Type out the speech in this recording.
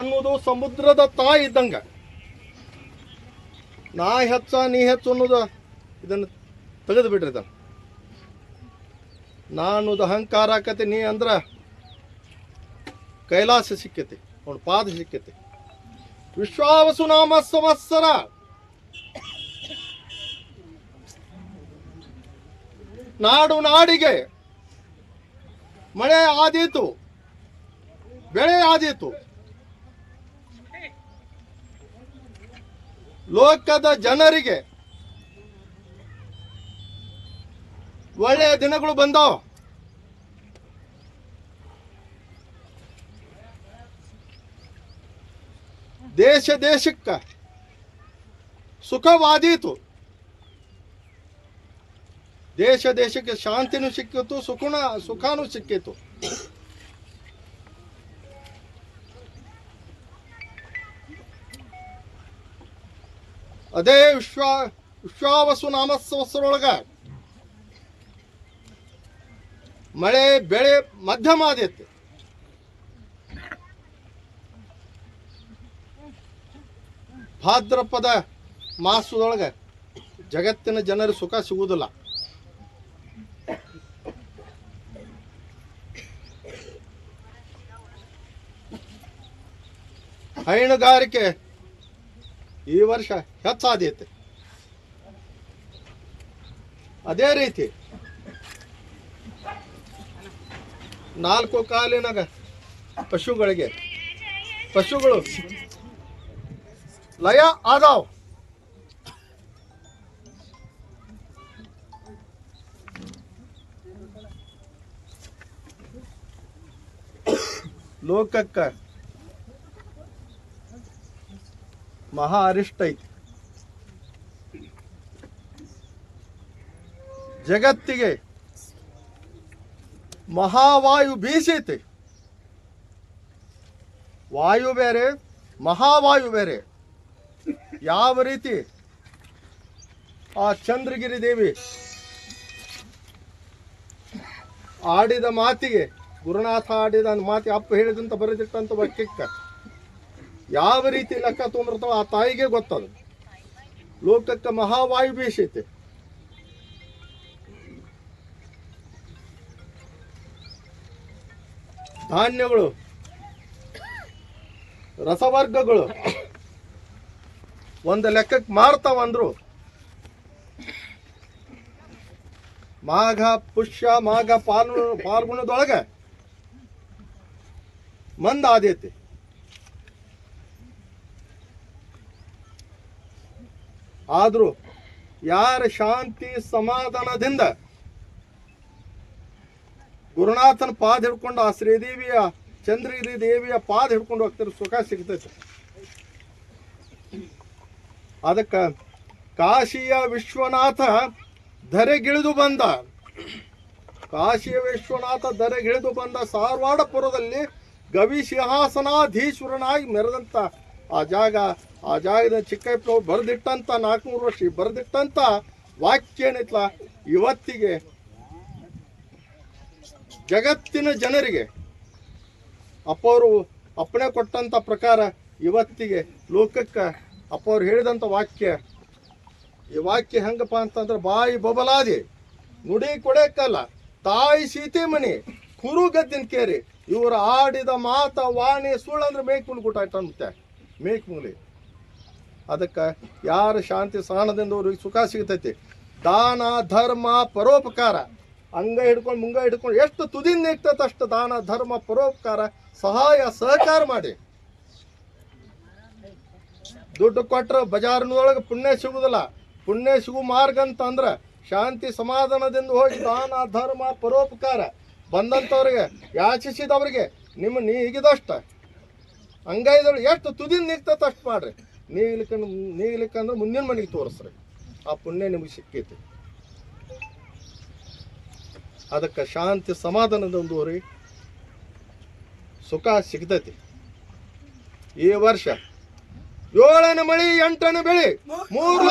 ಅನ್ನೋದು ಸಮುದ್ರದ ತಾಯಿ ಇದ್ದಂಗ. ನಾ ಹೆಚ್ಚ, ನೀ ಹೆಚ್ಚು ಅನ್ನೋದು ಇದನ್ನು ತೆಗೆದು ಬಿಡ್ರಿ ಇದನ್ನು ನಾನು ಅಹಂಕಾರ ಆಕತಿ, ನೀ ಅಂದ್ರ ಕೈಲಾಸ ಸಿಕ್ಕತಿ, ಅವನು ಪಾದ ಸಿಕ್ಕತಿ. ವಿಶ್ವಾವಸು ನಾಮ ಸಂವತ್ಸರ. ನಾಡು ನಾಡಿಗೆ ಮಳೆ ಆದೀತು. ಬೆಳೆ ಆದೀತು. ಲೋಕದ ಜನರಿಗೆ ಒಳ್ಳೆಯ ದಿನಗಳು ಬಂದವು. ದೇಶ ದೇಶಕ್ಕ ಸುಖವಾದೀತು. ದೇಶ ದೇಶಕ್ಕೆ ಶಾಂತಿನೂ ಸಿಕ್ಕಿತು, ಸುಖನ, ಸುಖಾನು ಸಿಕ್ಕಿತು. ಅದೇ ವಿಶ್ವ, ವಿಶ್ವಾವಸು ನಾಮಸವಸ್ಸರೊಳಗ ಮಳೆ, ಬೆಳೆ ಮಧ್ಯಮ ಆದೈತಿ. ಭಾದ್ರಪದ ಮಾಸದೊಳಗೆ ಜಗತ್ತಿನ ಜನರ ಸುಖ ಸಿಗುವುದಿಲ್ಲ. ಹೈನುಗಾರಿಕೆ ಈ ವರ್ಷ ಹೆಚ್ಚಾದೈತೆ ಅದೇ ರೀತಿ ನಾಲ್ಕು ಕಾಲಿನಾಗ ಪಶುಗಳಿಗೆ ಪಶುಗಳು ಲಯ ಆದಾವ್ ಲೋಕಕ್ಕ ಮಹಾ ಅರಿಷ್ಟ ಐತಿ ಜಗತ್ತಿಗೆ ಮಹಾವಾಯು ಬೀಸೈತಿ. ವಾಯು ಬೇರೆ, ಮಹಾವಾಯು ಬೇರೆ. ಯಾವ ರೀತಿ? ಆ ಚಂದ್ರಗಿರಿ ದೇವಿ ಆಡಿದ ಮಾತಿಗೆ, ಗುರುನಾಥ ಆಡಿದ ಮಾತಿ ಅಪ್ಪ ಹೇಳಿದಂತ ಬರೆದಿಟ್ಟಂತ ವಾಕ್ಯಕ್ಕ ಯಾವ ರೀತಿ ಲೆಕ್ಕ ತೊಗೊಂಡಿರ್ತಾವ ಆ ತಾಯಿಗೆ ಗೊತ್ತದ. ಲೋಕಕ್ಕೆ ಮಹಾವಾಯು ಬೀಸೈತೆ. ಧಾನ್ಯಗಳು, ರಸವರ್ಗಗಳು, ಒಂದು ಲೆಕ್ಕಕ್ಕೆ ಮಾರ್ತಾವಂದ್ರು. ಮಾಘ, ಪುಷ್ಯ, ಮಾಘ ಪಾಲ್ಗು, ಪಾಲ್ಗುಣದೊಳಗೆ ಮಂದ ಆದೈತಿ ಆದ್ರೂ ಯಾರ ಶಾಂತಿ ಸಮಾಧಾನದಿಂದ ಗುರುನಾಥನ ಪಾದ ಹಿಡ್ಕೊಂಡು ಆ ಶ್ರೀದೇವಿಯ ಚಂದ್ರಗಿರಿ ದೇವಿಯ ಪಾದ ಹಿಡ್ಕೊಂಡು ಹೋಗ್ತಾರೆ ಸುಖ ಸಿಗ್ತೈತೆ. ಅದಕ್ಕ ಕಾಶಿಯ ವಿಶ್ವನಾಥ ಧರೆಗಿಳಿದು ಬಂದ. ಕಾಶಿಯ ವಿಶ್ವನಾಥ ಧರೆಗಿಳಿದು ಬಂದ ಸಾರವಾಡಪುರದಲ್ಲಿ ಗವಿ ಸಿಂಹಾಸನಾಧೀಶ್ವರನಾಗಿ ಮೆರೆದಂತ ಆ ಜಾಗ, ಆ ಜಾಗದ ಚಿಕ್ಕಪ್ಪನವ್ರು ಬರೆದಿಟ್ಟಂತ ನಾಲ್ಕುನೂರು ವರ್ಷ ಬರೆದಿಟ್ಟಂತ ವಾಕ್ಯ ಏನಿತ್ಲ? ಇವತ್ತಿಗೆ ಜಗತ್ತಿನ ಜನರಿಗೆ ಅಪ್ಪವರು ಅಪ್ಪಣೆ ಕೊಟ್ಟಂತ ಪ್ರಕಾರ ಇವತ್ತಿಗೆ ಲೋಕಕ್ಕೆ ಅಪ್ಪವ್ರು ಹೇಳಿದಂಥ ವಾಕ್ಯ, ಈ ವಾಕ್ಯ ಹೆಂಗಪ್ಪ ಅಂತಂದ್ರೆ ಬಾಯಿ ಬಬಲಾದಿ, ನುಡಿ ಕೊಡೇಕಲ್ಲ, ತಾಯಿ ಸೀತೆ ಮನಿ, ಕುರುಗದ್ದಿನ ಕೇರಿ, ಇವರು ಆಡಿದ ಮಾತ ವಾಣಿ ಸುಳ್ಳಂದ್ರೆ ಮೇಕ್ ಮುಲ್ ಗುಟ್ಟಾಯ್ತಂತೆ ಮೇಕ್ ಮೂಲೆ ಅದಕ್ಕೆ ಯಾರು ಶಾಂತಿ ಸಹನದಿಂದ ಅವ್ರಿಗೆ ಸುಖ ಸಿಗ್ತೈತಿ? ದಾನ, ಧರ್ಮ, ಪರೋಪಕಾರ. ಅಂಗ ಹಿಡ್ಕೊಂಡು ಮುಂಗ ಹಿಡ್ಕೊಂಡು ಎಷ್ಟು ತುದಿನ ನಿಗ್ತೈತೆ ಅಷ್ಟು ದಾನ, ಧರ್ಮ, ಪರೋಪಕಾರ, ಸಹಾಯ, ಸಹಕಾರ ಮಾಡಿ. ದುಡ್ಡು ಕೊಟ್ಟರೆ ಬಜಾರ್ನೊಳಗೆ ಪುಣ್ಯ ಸಿಗುದಿಲ್ಲ. ಪುಣ್ಯ ಸಿಗು ಮಾರ್ಗ ಅಂತಂದ್ರೆ ಶಾಂತಿ ಸಮಾಧಾನದಿಂದ ಹೋಗಿ ದಾನ, ಧರ್ಮ, ಪರೋಪಕಾರ ಬಂದಂಥವ್ರಿಗೆ ಯಾಚಿಸಿದವ್ರಿಗೆ ನಿಮ್ಮ ನೀಗಿದಷ್ಟ. ಅಂಗೈದಳು ಎಷ್ಟು ತುದಿನ ನಿಗ್ತೈತೆ ಅಷ್ಟು ಮಾಡ್ರಿ ನೀಗ್ಲಿಕ್ಕೆ ನೀಗ್ಲಿಕ್ಕಂದ್ರೆ ಮುಂದಿನ ಮನೆಗೆ ತೋರಿಸ್ರಿ ಆ ಪುಣ್ಯ ನಿಮಗೆ ಸಿಕ್ಕೈತಿ ಅದಕ್ಕೆ ಶಾಂತಿ ಸಮಾಧಾನದಿಂದ ಹೋರಿ ಸುಖ ಸಿಗ್ತೈತಿ ಈ ವರ್ಷ ಏಳನೇ ಮಳಿ ಎಂಟನೇ ಬೆಳಿ ಮೂರು